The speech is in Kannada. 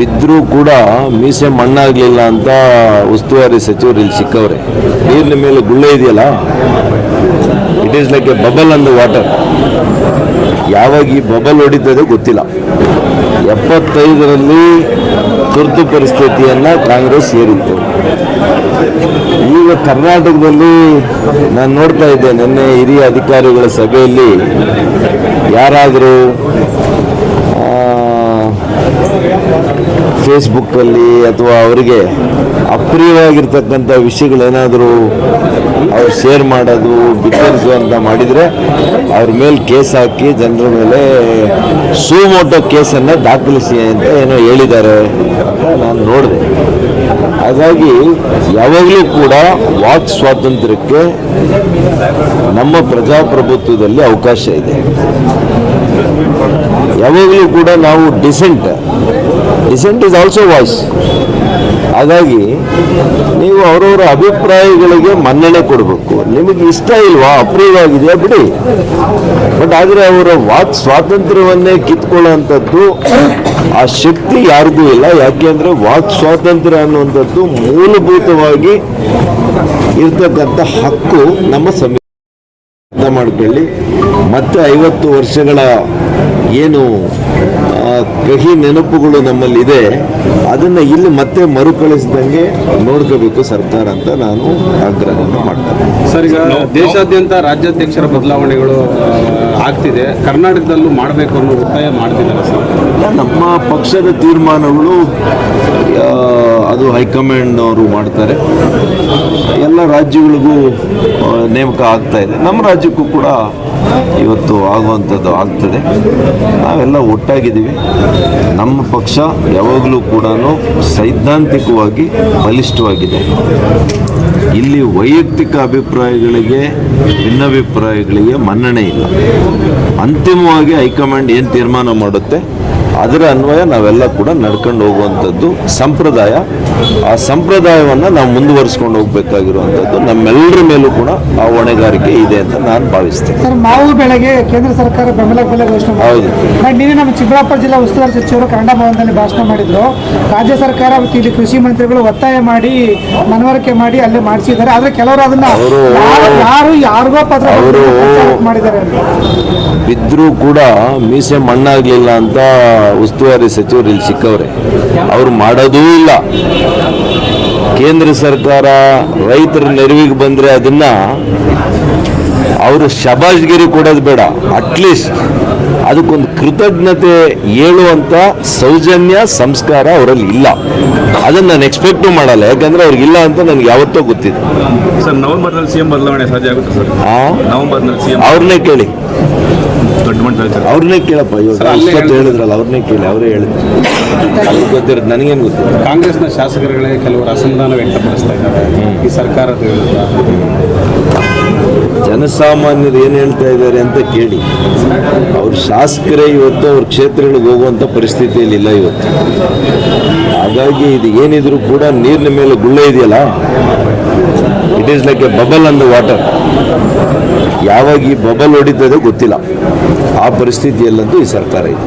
ಬಿದ್ದರೂ ಕೂಡ ಮೀಸೆ ಮಣ್ಣಾಗಲಿಲ್ಲ ಅಂತ ಉಸ್ತುವಾರಿ ಸಚಿವರು ಇಲ್ಲಿ ಸಿಕ್ಕವ್ರೆ. ನೀರಿನ ಮೇಲೆ ಗುಳ್ಳೆ ಇದೆಯಲ್ಲ? It is like a bubble and water ಯಾವಾಗ ಈ ಬಬಲ್ ಹೊಡಿತದೆ ಗೊತ್ತಿಲ್ಲ. ಎಪ್ಪತ್ತೈದರಲ್ಲಿ ತುರ್ತು ಪರಿಸ್ಥಿತಿಯನ್ನು ಕಾಂಗ್ರೆಸ್ ಏರಿತ್ತು. ಈಗ ಕರ್ನಾಟಕದಲ್ಲಿ ನಾನು ನೋಡ್ತಾ ಇದ್ದೆ, ನಿನ್ನೆ ಹಿರಿಯ ಅಧಿಕಾರಿಗಳ ಸಭೆಯಲ್ಲಿ ಯಾರಾದರೂ ಫೇಸ್ಬುಕ್ಕಲ್ಲಿ ಅಥವಾ ಅವರಿಗೆ ಅಪ್ರಿಯವಾಗಿರ್ತಕ್ಕಂಥ ವಿಷಯಗಳೇನಾದರೂ ಅವ್ರು ಶೇರ್ ಮಾಡೋದು, ಬಿತ್ತರಿಸು ಅಂತ ಮಾಡಿದರೆ ಅವ್ರ ಮೇಲೆ ಕೇಸ್ ಹಾಕಿ ಜನರ ಮೇಲೆ ಸುಮೋಟೋ ಕೇಸನ್ನು ದಾಖಲಿಸಿ ಅಂತ ಏನೋ ಹೇಳಿದ್ದಾರೆ ನಾನು ನೋಡಿದೆ. ಹಾಗಾಗಿ ಯಾವಾಗಲೂ ಕೂಡ ವಾಕ್ ಸ್ವಾತಂತ್ರ್ಯಕ್ಕೆ ನಮ್ಮ ಪ್ರಜಾಪ್ರಭುತ್ವದಲ್ಲಿ ಅವಕಾಶ ಇದೆ. ಯಾವಾಗಲೂ ಕೂಡ ನಾವು decent decent is also voice ಹಾಗಾಗಿ ನೀವು ಅವರವರ ಅಭಿಪ್ರಾಯಗಳಿಗೆ ಮನ್ನಣೆ ಕೊಡಬೇಕು. ನಿಮಗೆ ಇಷ್ಟ ಇಲ್ವಾ ಅಪ್ರೂವ್ ಆಗಿದೆಯಾ ಬಿಡಿ. ಬಟ್ ಆದರೆ ಅವರ ವಾಕ್ ಸ್ವಾತಂತ್ರ್ಯವನ್ನೇ ಕಿತ್ಕೊಳ್ಳೋಂಥದ್ದು ಆ ಶಕ್ತಿ ಯಾರಿಗೂ ಇಲ್ಲ. ಯಾಕೆಂದರೆ ವಾಕ್ ಸ್ವಾತಂತ್ರ್ಯ ಅನ್ನುವಂಥದ್ದು ಮೂಲಭೂತವಾಗಿ ಇರ್ತಕ್ಕಂಥ ಹಕ್ಕು ನಮ್ಮ ಸಂವಿಧಾನ ಮಾಡ್ಕೊಳ್ಳಿ. ಮತ್ತೆ ಐವತ್ತು ವರ್ಷಗಳ ಏನು ಕಹಿ ನೆನಪುಗಳು ನಮ್ಮಲ್ಲಿದೆ. ಅದನ್ನು ಇಲ್ಲಿ ಮತ್ತೆ ಮರುಕಳಿಸಿದಂಗೆ ನೋಡ್ಕೋಬೇಕು ಸರ್ಕಾರ ಅಂತ ನಾನು ಆಗ್ರಹವನ್ನು ಮಾಡ್ತೇನೆ. ಸರ್ ಈಗ ದೇಶಾದ್ಯಂತ ರಾಜ್ಯಾಧ್ಯಕ್ಷರ ಬದಲಾವಣೆಗಳು ಆಗ್ತಿದೆ. ಕರ್ನಾಟಕದಲ್ಲೂ ಮಾಡಬೇಕು ಅನ್ನೋ ಒತ್ತಾಯ ಮಾಡ್ತಿದ್ದಾರೆ ಸರ್. ನಮ್ಮ ಪಕ್ಷದ ತೀರ್ಮಾನಗಳು ಅದು ಹೈಕಮಾಂಡ್ ಅವರು ಮಾಡ್ತಾರೆ. ಎಲ್ಲ ರಾಜ್ಯಗಳಿಗೂ ನೇಮಕ ಆಗ್ತಾ ಇದೆ. ನಮ್ಮ ರಾಜ್ಯಕ್ಕೂ ಕೂಡ ಇವತ್ತು ಆಗುವಂಥದ್ದು ಆಗ್ತದೆ. ನಾವೆಲ್ಲ ಒಟ್ಟಾಗಿದ್ದೀವಿ. ನಮ್ಮ ಪಕ್ಷ ಯಾವಾಗಲೂ ಕೂಡ ಸೈದ್ಧಾಂತಿಕವಾಗಿ ಬಲಿಷ್ಠವಾಗಿದೆ. ಇಲ್ಲಿ ವೈಯಕ್ತಿಕ ಅಭಿಪ್ರಾಯಗಳಿಗೆ, ಭಿನ್ನಾಭಿಪ್ರಾಯಗಳಿಗೆ ಮನ್ನಣೆ ಇಲ್ಲ. ಅಂತಿಮವಾಗಿ ಹೈಕಮಾಂಡ್ ಏನು ತೀರ್ಮಾನ ಮಾಡುತ್ತೆ? ಅದರ ಅನ್ವಯ ನಾವೆಲ್ಲ ಕೂಡ ನಡ್ಕೊಂಡು ಹೋಗುವಂಥದ್ದು ಸಂಪ್ರದಾಯ. ಆ ಸಂಪ್ರದಾಯವನ್ನು ನಾವು ಮುಂದುವರಿಸ್ಕೊಂಡು ಹೋಗ್ಬೇಕಾಗಿರುವಂಥದ್ದು ನಮ್ಮೆಲ್ಲರ ಮೇಲೂ ಕೂಡ ಆ ಹೊಣೆಗಾರಿಕೆ ಇದೆ ಅಂತ ನಾನು ಭಾವಿಸ್ತೇನೆ. ಸರ್ ಮಾವು ಬೆಳೆಗೆ ಕೇಂದ್ರ ಸರ್ಕಾರ ಬೆಂಬಲ ಬೆಲೆ ಘೋಷಣೆ ಹೌದು. ಬಟ್ ನಿನ್ನೆ ನಮ್ಮ ಚಿಕ್ಕಬಳ್ಳಾಪುರ ಜಿಲ್ಲಾ ಉಸ್ತುವಾರಿ ಸಚಿವರು ಕನ್ನಡ ಭವನದಲ್ಲಿ ಭಾಷಣ ಮಾಡಿದ್ರು. ರಾಜ್ಯ ಸರ್ಕಾರ ಮತ್ತು ಇಲ್ಲಿ ಕೃಷಿ ಮಂತ್ರಿಗಳು ಒತ್ತಾಯ ಮಾಡಿ ಮನವರಿಕೆ ಮಾಡಿ ಅಲ್ಲಿ ಮಾಡಿಸಿದ್ದಾರೆ. ಆದರೆ ಕೆಲವರು ಅದನ್ನ ಅವರು- ಯಾರು- ಯಾರು ಯಾರಿಗೋ ಪತ್ರ ಅವರು- ಮಾಡಿದ್ದಾರೆ ಬಿದ್ದರೂ ಕೂಡ ಮೀಸೆ ಮಣ್ಣಾಗಲಿಲ್ಲ ಅಂತ ಉಸ್ತುವಾರಿ ಸಚಿವರು ಇಲ್ಲಿ ಸಿಕ್ಕವ್ರೆ. ಅವ್ರು ಮಾಡೋದೂ ಇಲ್ಲ. ಕೇಂದ್ರ ಸರ್ಕಾರ ರೈತರ ನೆರವಿಗೆ ಬಂದರೆ ಅದನ್ನು ಅವರು ಶಬಾಷ್ಗಿರಿ ಕೊಡೋದು ಬೇಡ. ಅಟ್ಲೀಸ್ಟ್ ಅದಕ್ಕೊಂದು ಕೃತಜ್ಞತೆ ಹೇಳುವಂಥ ಸೌಜನ್ಯ ಸಂಸ್ಕಾರ ಅವರಲ್ಲಿ ಇಲ್ಲ. ಅದನ್ನು ನಾನು ಎಕ್ಸ್ಪೆಕ್ಟು ಮಾಡಲ್ಲ. ಯಾಕಂದ್ರೆ ಅವ್ರಿಗಿಲ್ಲ ಅಂತ ನನಗೆ ಯಾವತ್ತೋ ಗೊತ್ತಿದೆ ಸರ್ ನವೆಂಬರ್ನಲ್ಲಿ ಸಿಎಂ ಬದಲಾವಣೆ ಸಾಧ್ಯ ಆಗುತ್ತೆ ಸರ್? ಆ? ಸಿ ಎಂ ಅವ್ರನ್ನೇ ಕೇಳಿ. ದೊಡ್ಡ ಮಟ್ಟದಲ್ಲಿ ಅವ್ರನ್ನೇ ಕೇಳಪ್ಪ ಇವತ್ತು ಹೇಳಿದ್ರಲ್ಲ ಅವ್ರನ್ನೇ ಕೇಳಿ ಅವರೇ ಹೇಳಿದ್ರು. ಅವ್ರಿಗೆ ಗೊತ್ತಿರೋದು ನನಗೇನು ಗೊತ್ತಿಲ್ಲ. ಕಾಂಗ್ರೆಸ್ನ ಶಾಸಕರುಗಳೇ ಕೆಲವರು ಅಸಮಾಧಾನ ವ್ಯಕ್ತಪಡಿಸ್ತಾ ಇದ್ದಾರೆ. ಈ ಸರ್ಕಾರ ಜನಸಾಮಾನ್ಯರು ಏನು ಹೇಳ್ತಾ ಇದ್ದಾರೆ ಅಂತ ಕೇಳಿ. ಅವ್ರ ಶಾಸಕರೇ ಇವತ್ತು ಅವ್ರ ಕ್ಷೇತ್ರಗಳಿಗೆ ಹೋಗುವಂಥ ಪರಿಸ್ಥಿತಿಯಲ್ಲಿ ಇಲ್ಲ ಇವತ್ತು. ಹಾಗಾಗಿ ಇದು ಏನಿದ್ರು ಕೂಡ ನೀರಿನ ಮೇಲೆ ಗುಳ್ಳೆ ಇದೆಯಲ್ಲ? It is like a bubble and water ಯಾವಾಗ ಈ ಬಬಲ್ ಹೊಡಿತದೆ ಗೊತ್ತಿಲ್ಲ. ಆ ಪರಿಸ್ಥಿತಿಯಲ್ಲಂತೂ ಈ ಸರ್ಕಾರ ಇದೆ.